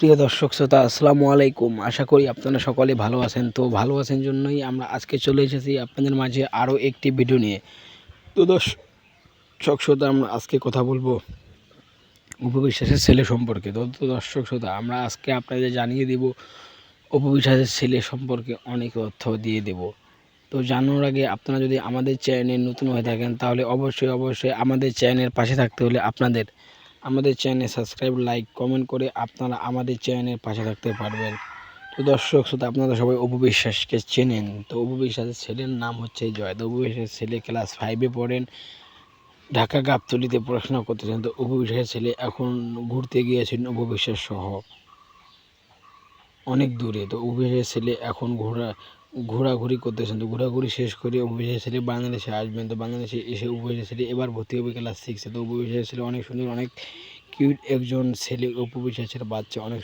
প্রিয় দর্শক শ্রোতা, আসসালামু আলাইকুম। আশা করি আপনারা সকলে ভালো আছেন। তো ভালো আছেন জন্যই আমরা আজকে চলে এসেছি আপনাদের মাঝে আরও একটি ভিডিও নিয়ে। তো দর্শক শ্রোতা, আমরা আজকে কথা বলব উপবিশ্বাসের ছেলে সম্পর্কে। তো দর্শক শ্রোতা, আমরা আজকে আপনাদের জানিয়ে দেব, উপবিশ্বাসের ছেলে সম্পর্কে অনেক তথ্য দিয়ে দেব। তো জানানোর আগে আপনারা যদি আমাদের চ্যানেল নতুন হয়ে থাকেন, তাহলে অবশ্যই অবশ্যই আমাদের চ্যানেলের পাশে থাকতে হলে আপনাদের আমাদের চ্যানেলে সাবস্ক্রাইব, লাইক, কমেন্ট করে আপনারা আমাদের চ্যানেলের পাশে থাকতে পারবেন। তো দর্শক শুধু আপনারা সবাই অপু বিশ্বাসকে চেনেন। তো অপু বিশ্বাসের ছেলের নাম হচ্ছে জয়। তো অপু বিশ্বাসের ছেলে ক্লাস ফাইভে পড়েন, ঢাকা গাবতলিতে পড়াশোনা করতেছেন। তো অপু বিশ্বাসের ছেলে এখন ঘুরতে গিয়েছেন অপু বিশ্বাস সহ অনেক দূরে। তো অপু ছেলে এখন ঘোরা, ঘোরাঘুরি করতেছেন তো ঘোরাঘুরি শেষ করে অপু ছেলে বাংলাদেশে আসবেন। তো বাংলাদেশে এসে অপু ছেলে এবার ভর্তি হবে ক্লাস সিক্সে তো অপু ছেলে অনেক সুন্দর, অনেক কিউট একজন ছেলে অপু বিশ্বাসের বাচ্চা, অনেক